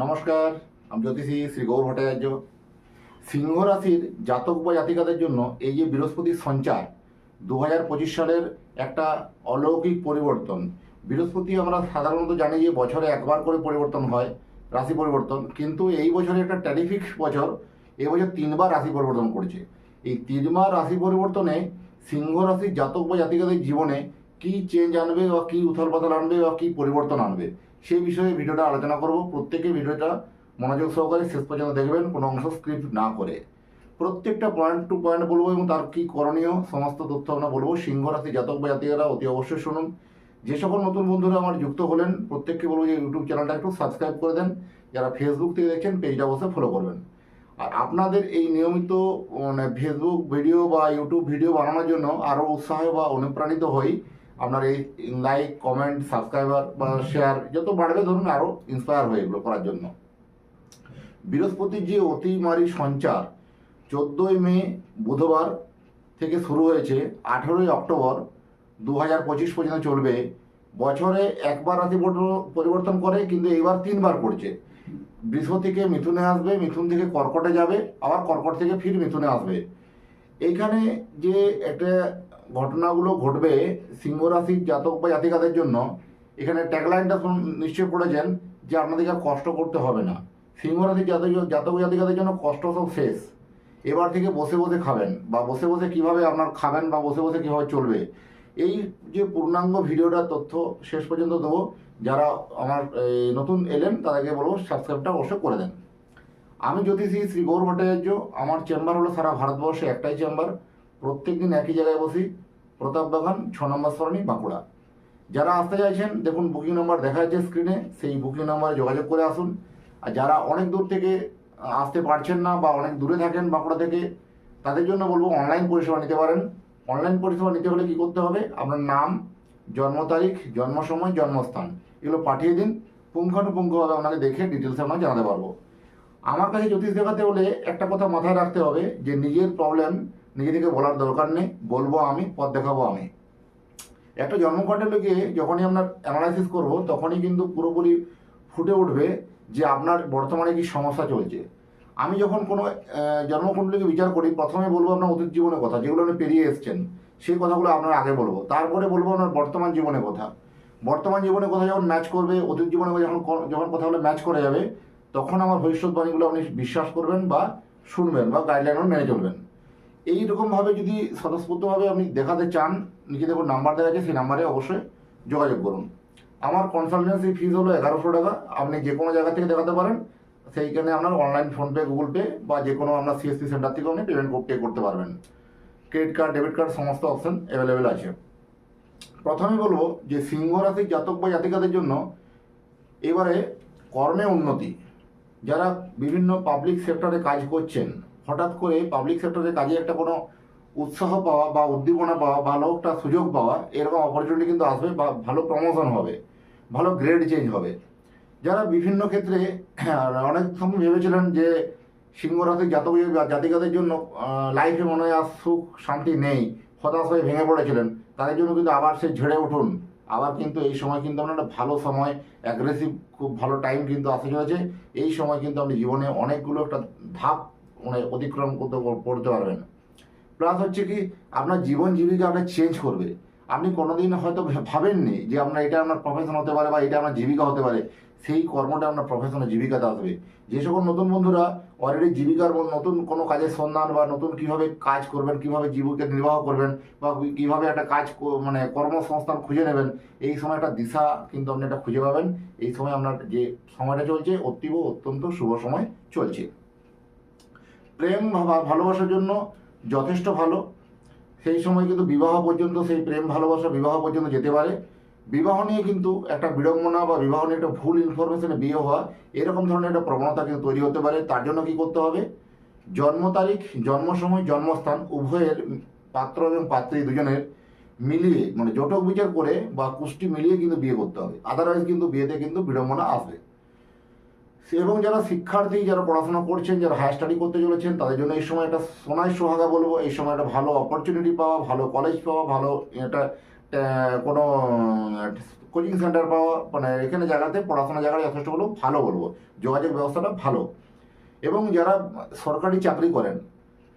নমস্কার, আমি জ্যোতিষী শ্রী গৌর ভট্টাচার্য। সিংহ রাশির জাতক বা জাতিকাদের জন্য এই যে বৃহস্পতির সঞ্চার দু হাজার পঁচিশ সালের একটা অলৌকিক পরিবর্তন। বৃহস্পতি আমরা সাধারণত জানি যে বছরে একবার করে পরিবর্তন হয়, রাশি পরিবর্তন। কিন্তু এই বছরে একটা টেরিফিক বছর, এই বছর তিনবার রাশি পরিবর্তন করছে। এই তিনবার রাশি পরিবর্তনে সিংহ রাশির জাতক বা জাতিকাদের জীবনে কি চেঞ্জ আনবে বা কি উথল আনবে বা কি পরিবর্তন আনবে সেই বিষয়ে ভিডিওটা আলোচনা করব। প্রত্যেকে ভিডিওটা মনোযোগ সহকারে শেষ পর্যন্ত দেখবেন, কোনো অংশ স্ক্রিপ্ট না করে। প্রত্যেকটা পয়েন্ট টু পয়েন্ট বলব এবং তার কী করণীয়, সমস্ত তথ্য আমরা বলব। সিংহ রাশি জাতক বা জাতিকারা অতি অবশ্যই শুনুন। যে সকল নতুন বন্ধুরা আমার যুক্ত হলেন, প্রত্যেককে বলব যে ইউটিউব চ্যানেলটা একটু সাবস্ক্রাইব করে দেন। যারা ফেসবুক থেকে দেখছেন পেজটা অবশ্যই ফলো করবেন। আর আপনাদের এই নিয়মিত মানে ফেসবুক ভিডিও বা ইউটিউব ভিডিও বানানোর জন্য আরও উৎসাহ বা অনুপ্রাণিত হই। আপনার এই লাইক কমেন্ট সাবস্ক্রাইবার বা শেয়ার যত বাড়বে ধরুন আরও ইন্সপায়ার হয়ে এগুলো করার জন্য। বৃহস্পতির যে অতিমারী সঞ্চার, চোদ্দোই মে বুধবার থেকে শুরু হয়েছে, আঠেরোই অক্টোবর দু হাজার পঁচিশ পর্যন্ত চলবে। বছরে একবার রাশি পরিবর্তন- করে, কিন্তু এবার তিনবার করছে। বৃহস্পতি থেকে মিথুনে আসবে, মিথুন থেকে কর্কটে যাবে, আবার কর্কট থেকে ফির মিথুনে আসবে। এইখানে যে একটা ঘটনাগুলো ঘটবে সিংহ রাশির জাতক বা জাতিকাদের জন্য, এখানে ট্যাগলাইনটা নিশ্চয়ই পড়েছেন যে আপনাদেরকে কষ্ট করতে হবে না। সিংহ রাশির জাতক জাতক জাতিকাদের জন্য কষ্ট সব শেষ। এবার থেকে বসে বসে খাবেন বা বসে বসে কীভাবে আপনার খাবেন বা বসে বসে কীভাবে চলবে, এই যে পূর্ণাঙ্গ ভিডিওটা তথ্য শেষ পর্যন্ত দেবো। যারা আমার নতুন এলেন তাদেরকে বলব সাবস্ক্রাইবটা অবশ্যই করে দেন। আমি জ্যোতিষী শ্রী গৌর ভট্টাচার্য, আমার চেম্বার হলো সারা ভারতবর্ষে একটাই চেম্বার প্রত্যেক দিন একই জায়গায় বসি। প্রতাপ বাগান, ছ নম্বর সরণি, বাঁকুড়া। যারা আসতে চাইছেন, দেখুন বুকিং নাম্বার দেখা যাচ্ছে স্ক্রিনে সেই বুকিং নাম্বারে যোগাযোগ করে আসুন। আর যারা অনেক দূর থেকে আসতে পারছেন না বা অনেক দূরে থাকেন বাঁকুড়া থেকে, তাদের জন্য বলব অনলাইন পরিষেবা নিতে পারেন। অনলাইন পরিষেবা নিতে হলে কি করতে হবে? আপনার নাম, জন্ম তারিখ, জন্ম সময়, জন্মস্থান, এগুলো পাঠিয়ে দিন। পুঙ্খানুপুঙ্খভাবে আপনাকে দেখে ডিটেলস আপনাকে জানাতে পারব। আমার কাছে জ্যোতিষ দেখাতে হলে একটা কথা মাথায় রাখতে হবে যে, নিজের প্রবলেম নিজে থেকে বলার দরকার নেই, বলব আমি, পথ দেখাবো আমি। একটা জন্মকুণ্ডলীকে যখনই আপনার অ্যানালাইসিস করব, তখনই কিন্তু পুরোপুরি ফুটে উঠবে যে আপনার বর্তমানে কি সমস্যা চলছে। আমি যখন কোনো জন্মকুণ্ডলীকে বিচার করি, প্রথমে বলব আপনার অতীত জীবনের কথা, যেগুলো আপনি পেরিয়ে এসছেন, সেই কথাগুলো আপনার আগে বলব। তারপরে বলব আপনার বর্তমান জীবনের কথা। বর্তমান জীবনের কথা যখন ম্যাচ করবে, অতীত জীবনের কথা যখন যখন কথাগুলো ম্যাচ করে যাবে, তখন আমার ভবিষ্যৎবাণীগুলো আপনি বিশ্বাস করবেন বা শুনবেন বা গাইডলাইনও মেনে চলবেন। এইরকমভাবে যদি স্বতঃস্ফূর্তভাবে আপনি দেখাতে চান, নিচে দেখুন নাম্বার দেওয়া আছে, সেই নাম্বারে অবশ্যই যোগাযোগ করুন। আমার কনসালটেন্সি ফিজ হলো এগারোশো টাকা। আপনি যে কোনো জায়গা থেকে দেখাতে পারেন। সেইখানে আপনার অনলাইন ফোনপে গুগল পে বা যে কোনো আপনার সিএসসি সেন্টার থেকে আপনি পেমেন্ট পে করতে পারবেন। ক্রেডিট কার্ড ডেবিট কার্ড সমস্ত অপশন অ্যাভেলেবেল আছে। প্রথমে বলব যে সিংহ রাশির জাতক বা জাতিকাদের জন্য এবারে কর্মে উন্নতি। যারা বিভিন্ন পাবলিক সেক্টরে কাজ করছেন হঠাৎ করে পাবলিক সেক্টরে কাজে একটা কোনো উৎসাহ পাওয়া বা উদ্দীপনা পাওয়া ভালো একটা সুযোগ পাওয়া, এরকম অপরচুনিটি কিন্তু আসবে বা ভালো প্রমোশন হবে, ভালো গ্রেড চেঞ্জ হবে। যারা বিভিন্ন ক্ষেত্রে অনেক সময় ভেবেছিলেন যে সিংহ রাশির জাতক বা জাতিকাদের জন্য লাইফে মনে হয় আর সুখ শান্তি নেই, হতাশ হয়ে ভেঙে পড়েছিলেন, তাদের জন্য কিন্তু আবার সে ঝেড়ে উঠুন। আবার কিন্তু এই সময় কিন্তু আপনার একটা ভালো সময় অ্যাগ্রেসিভ খুব ভালো টাইম কিন্তু আসতে চলেছে। এই সময় কিন্তু আপনি জীবনে অনেকগুলো একটা ধাপ মানে অতিক্রম করতে করতে পারবেন। প্লাস হচ্ছে কি, আপনার জীবন জীবিকা আপনার চেঞ্জ করবে। আপনি কোনোদিন হয়তো ভাবেননি যে আপনার এটা আপনার প্রফেশন হতে পারে বা এটা আপনার জীবিকা হতে পারে। সেই কর্মটা আপনার প্রফেশনাল জীবিকাতে আসবে। যে সকল নতুন বন্ধুরা অলরেডি জীবিকার নতুন কোনো কাজের সন্ধান বা নতুন কীভাবে কাজ করবেন, কীভাবে জীবিকা নির্বাহ করবেন বা কীভাবে একটা কাজ মানে কর্মসংস্থান খুঁজে নেবেন, এই সময় একটা দিশা কিন্তু আপনি একটা খুঁজে পাবেন। এই সময় আপনার যে সময়টা চলছে, অতীব অত্যন্ত শুভ সময় চলছে। প্রেম ভালোবাসার জন্য যথেষ্ট ভালো। সেই সময় কিন্তু বিবাহ পর্যন্ত, সেই প্রেম, ভালোবাসা বিবাহ পর্যন্ত যেতে পারে। বিবাহ নিয়ে কিন্তু একটা বিড়ম্বনা বা বিবাহ নিয়ে একটা ভুল ইনফরমেশনে বিয়ে হওয়া, এরকম ধরনের একটা প্রবণতা কিন্তু তৈরি হতে পারে। তার জন্য কি করতে হবে? জন্ম তারিখ, জন্ম সময়, জন্মস্থান উভয়ের পাত্র এবং পাত্রী দুজনের মিলিয়ে মানে জটক বিচার করে বা কুষ্টি মিলিয়ে কিন্তু বিয়ে করতে হবে। আদারওয়াইজ কিন্তু বিয়েতে কিন্তু বিড়ম্বনা আসবে। এবং যারা শিক্ষার্থী, যারা পড়াশোনা করছেন, যারা হায়ার স্টাডি করতে চলেছেন, তাদের জন্য এই সময় একটা সোনায় সোহাগা বলব। এই সময় একটা ভালো অপরচুনিটি পাওয়া, ভালো কলেজ পাওয়া, ভালো একটা কোনো কোচিং সেন্টার পাওয়া মানে এখানে জায়গাতে পড়াশোনা জায়গাটা যথেষ্ট বলব ভালো বলব। যোগাযোগ ব্যবস্থাটা ভালো। এবং যারা সরকারি চাকরি করেন,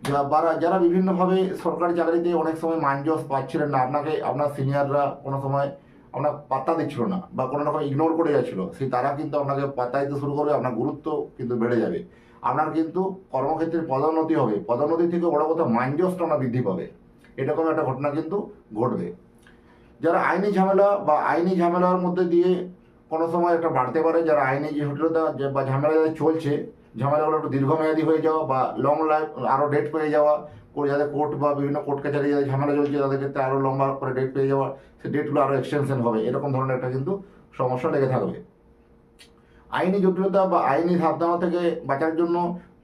যা- বারা, যারা বিভিন্নভাবে সরকারি চাকরিতে অনেক সময় মানজস পাচ্ছিলেন না, আপনাকে, আপনার সিনিয়ররা কোনো সময় আপনার পাত্তা দিচ্ছিল না বা কোনো রকম ইগনোর করে যাচ্ছিল। সেই তারা কিন্তু আপনাকে পাত্তা দিতে শুরু করবে, আপনার গুরুত্ব কিন্তু বেড়ে যাবে। আপনার কিন্তু কর্মক্ষেত্রে পদোন্নতি হবে। পদোন্নতি থেকে বড় কথা মানজসটা আপনার বৃদ্ধি পাবে। এরকম একটা ঘটনা কিন্তু ঘটবে। যারা আইনি ঝামেলা বা আইনি ঝামেলার মধ্যে দিয়ে কোনো সময় একটা বাড়তে পারে, যারা আইনি জটিলতা বা ঝামেলা চলছে ঝামেলাগুলো একটু দীর্ঘমেয়াদী হয়ে যাওয়া বা লং লাইফ আরও ডেট পেয়ে যাওয়া যাদের কোর্ট বা বিভিন্ন কোর্ট কাছারি যাদের ঝামেলা চলছে, তাদের ক্ষেত্রে আরও লম্বা করে ডেট পেয়ে যাওয়া, সেই ডেটগুলো আরও এক্সটেনশন হবে। এরকম ধরনের একটা কিন্তু সমস্যা লেগে থাকবে। আইনি জটিলতা বা আইনি সাবধানতা থেকে বাঁচার জন্য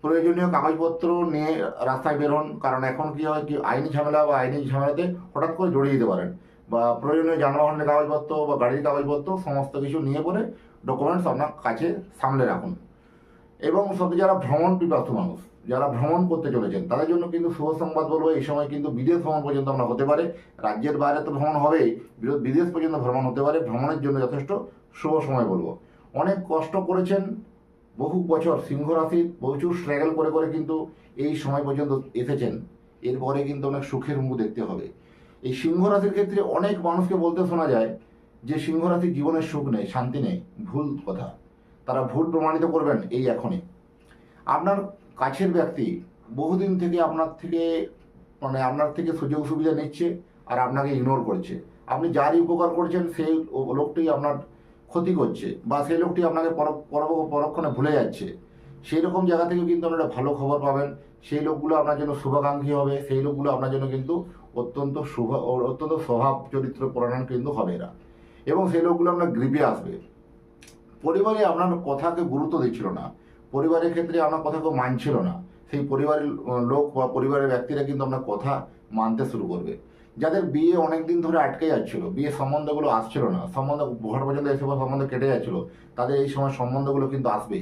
প্রয়োজনীয় কাগজপত্র নিয়ে রাস্তায় বেরোন। কারণ এখন কি হয় কি, আইনি ঝামেলা বা আইনি ঝামেলাতে হঠাৎ করে জড়িয়ে দিতে পারেন। বা প্রয়োজনীয় যানবাহনের কাগজপত্র বা গাড়ির কাগজপত্র, সমস্ত কিছু নিয়ে পরে ডকুমেন্টস আপনার কাছে সামলে রাখুন। এবং সব যারা ভ্রমণ পিপাসু মানুষ, যারা ভ্রমণ করতে চলেছেন, তাদের জন্য কিন্তু শুভ সংবাদ বলব, এই সময় কিন্তু বিদেশ ভ্রমণ পর্যন্ত আমরা হতে পারে। রাজ্যের বাইরে তো ভ্রমণ হবেই, বিদেশ পর্যন্ত ভ্রমণ হতে পারে, ভ্রমণের জন্য যথেষ্ট শুভ সময় বলব। অনেক কষ্ট করেছেন, বহু বছর সিংহ রাশি প্রচুর স্ট্রাগল করে করে কিন্তু এই সময় পর্যন্ত এসেছেন। এরপরে কিন্তু অনেক সুখের মুখ দেখতে হবে। এই সিংহ রাশির ক্ষেত্রে অনেক মানুষকে বলতে শোনা যায় যে, সিংহ রাশির জীবনের সুখ নেই, শান্তি নেই, ভুল কথা। তারা ভুল প্রমাণিত করবেন এই এখনই। আপনার কাছের ব্যক্তি বহুদিন থেকে আপনার থেকে মানে আপনার থেকে সুযোগ সুবিধা নিচ্ছে আর আপনাকে ইগনোর করছে। আপনি যারই উপকার করছেন সেই লোকটি আপনার ক্ষতি করছে বা সেই লোকটি আপনাকে পর- পর- পরক্ষণে ভুলে যাচ্ছে। সেই রকম জায়গা থেকে কিন্তু আপনারা ভালো খবর পাবেন। সেই লোকগুলো আপনার জন্য শুভাকাঙ্ক্ষী হবে। সেই লোকগুলো আপনার জন্য কিন্তু অত্যন্ত শুভ, অত্যন্ত স্বভাব চরিত্র পরায়ণ কিন্তু হবে এরা। এবং সেই লোকগুলো আপনার গ্রিপে আসবে। পরিবারে আপনার কথাকে গুরুত্ব দিচ্ছিল না। পরিবারের ক্ষেত্রে আপনার কথা কেউ মানছিল না। সেই পরিবারের লোক বা পরিবারের ব্যক্তিরা কিন্তু আপনার কথা মানতে শুরু করবে। যাদের বিয়ে অনেক দিন ধরে আটকে যাচ্ছিল, বিয়ে সম্বন্ধগুলো আসছিল না, সম্বন্ধ ঘর পর্যন্ত এসে সম্বন্ধ কেটে যাচ্ছিল, তাদের এই সময় সম্বন্ধগুলো কিন্তু আসবে।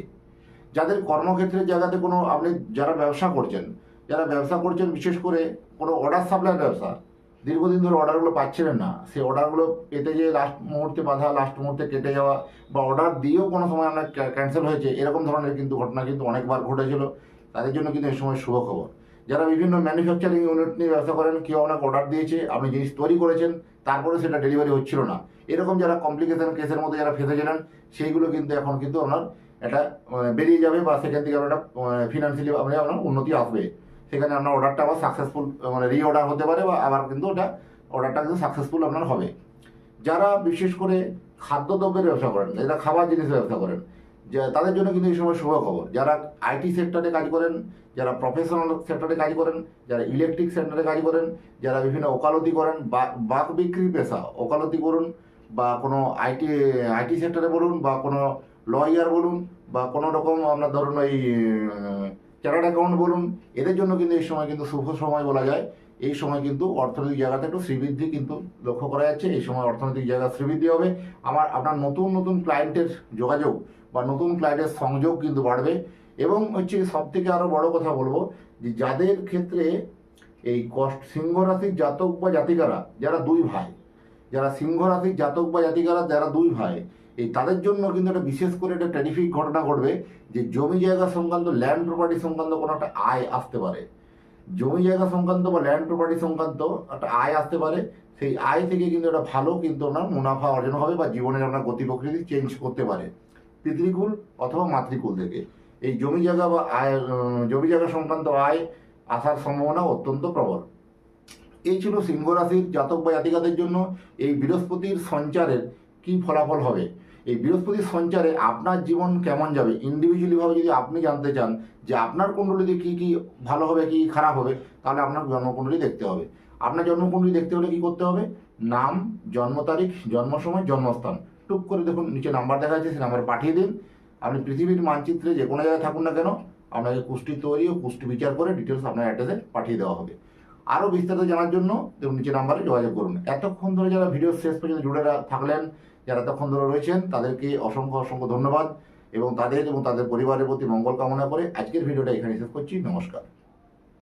যাদের কর্মক্ষেত্রের জায়গাতে কোনো আপনি যারা ব্যবসা করছেন, যারা ব্যবসা করছেন বিশেষ করে কোনো অর্ডার সাপ্লাই ব্যবসা দীর্ঘদিন ধরে অর্ডারগুলো পাচ্ছিলেন না। সেই অর্ডারগুলো পেতে যেয়ে লাস্ট মুহূর্তে বাধা লাস্ট মুহূর্তে কেটে যাওয়া বা অর্ডার দিয়েও কোনো সময় আপনার ক্যান্সেল হয়েছে, এরকম ধরনের কিন্তু ঘটনা কিন্তু অনেকবার ঘটেছিল। তাদের জন্য কিন্তু এই সময় শুভ খবর যারা বিভিন্ন ম্যানুফ্যাকচারিং ইউনিট নিয়ে ব্যবসা করেন, কেউ আপনাকে অর্ডার দিয়েছে, আপনি জিনিস তৈরি করেছেন, তারপরে সেটা ডেলিভারি হচ্ছিল না। এরকম যারা কমপ্লিকেশন কেসের মধ্যে যারা ফেসেছিলেন সেইগুলো কিন্তু এখন কিন্তু আপনার এটা বেরিয়ে যাবে বা সেখান থেকে আপনার ফিনান্সিয়ালি আপনি আপনার উন্নতি আসবে। সেখানে আপনার অর্ডারটা আবার সাকসেসফুল মানে রি অর্ডার হতে পারে বা আবার কিন্তু ওটা অর্ডারটা কিন্তু সাকসেসফুল আপনার হবে। যারা বিশেষ করে খাদ্যদ্রব্যের ব্যবসা করেন যারা খাবার জিনিসের ব্যবসা করেন, যে তাদের জন্য কিন্তু এই সময় শুভ খবর যারা আইটি সেক্টরে কাজ করেন, যারা প্রফেশনাল সেক্টরে কাজ করেন, যারা ইলেকট্রিক সেক্টরে কাজ করেন, যারা বিভিন্ন ওকালতি করেন, বা বাক বিক্রি পেশা, ওকালতি করুন, বা কোনো আইটি আইটি সেক্টরে বলুন, বা কোনো লয়ার বলুন, বা কোনো রকম আপনার ধরুন ওই চার্টার্ড অ্যাকাউন্ট বলুন এদের জন্য কিন্তু এই সময় কিন্তু শুভ সময় বলা যায়। এই সময় কিন্তু অর্থনৈতিক জায়গাতে একটু শ্রীবৃদ্ধি কিন্তু লক্ষ্য করা যাচ্ছে। এই সময় অর্থনৈতিক জায়গা শ্রীবৃদ্ধি হবে। আমার, আপনার নতুন নতুন ক্লায়েন্টের যোগাযোগ বা নতুন ক্লায়েন্টের সংযোগ কিন্তু বাড়বে। এবং হচ্ছে সব থেকে আরও বড় কথা বলব যে যাদের ক্ষেত্রে এই কষ্ট সিংহ রাশির জাতক বা জাতিকারা, যারা দুই ভাই, যারা সিংহ রাশির জাতক বা জাতিকারা, যারা দুই ভাই এই তাদের জন্য কিন্তু একটা বিশেষ করে একটা টেরিফিক ঘটনা ঘটবে যে জমি জায়গা সংক্রান্ত ল্যান্ড প্রপার্টি সংক্রান্ত কোনো একটা আয় আসতে পারে। জমি জায়গা সংক্রান্ত বা ল্যান্ড প্রপার্টি সংক্রান্ত একটা আয় আসতে পারে। সেই আয় থেকে কিন্তু একটা ভালো কিন্তু আপনার মুনাফা অর্জন হবে বা জীবনের আপনার গতি প্রকৃতি চেঞ্জ করতে পারে। পিতৃকুল অথবা মাতৃকুল থেকে। এই জমি জায়গা বা আয় জমি জায়গা সংক্রান্ত আয় আসার সম্ভাবনা অত্যন্ত প্রবল। এই ছিল সিংহ রাশির জাতক বা জাতিকাদের জন্য এই বৃহস্পতির সঞ্চারের কি ফলাফল হবে? এই বৃহস্পতির সঞ্চারে আপনার জীবন কেমন যাবে? ইন্ডিভিজুয়ালি ভাবে যদি আপনি জানতে চান যে আপনার কুণ্ডলিতে কি কি ভালো হবে, কি খারাপ হবে, তাহলে আপনার জন্মকুণ্ডলি দেখতে হবে। আপনার জন্মকুণ্ডলি দেখতে হলে কী করতে হবে? নাম, জন্ম তারিখ, জন্ম সময়, জন্মস্থান। টুক করে দেখুন, নিচে নাম্বার দেখা যাচ্ছে, সেই নাম্বার পাঠিয়ে দিন। আপনি পৃথিবীর মানচিত্রে যে কোনো জায়গায় থাকুন না কেন, আপনাকে কুষ্টি তৈরি ও কুষ্টি বিচার করে ডিটেলস আপনার অ্যাড্রেসে পাঠিয়ে দেওয়া হবে। আরও বিস্তারিত জানার জন্য দেখুন, নিচে নাম্বারে যোগাযোগ করুন। এতক্ষণ ধরে যারা ভিডিও শেষ পর্যন্ত জুড়ে থাকলেন যারা তখন ধরে রয়েছেন, তাদেরকে অসংখ্য অসংখ্য ধন্যবাদ এবং তাদের এবং তাদের পরিবারের প্রতি মঙ্গল কামনা করে আজকের ভিডিওটা এখানে শেষ করছি। নমস্কার।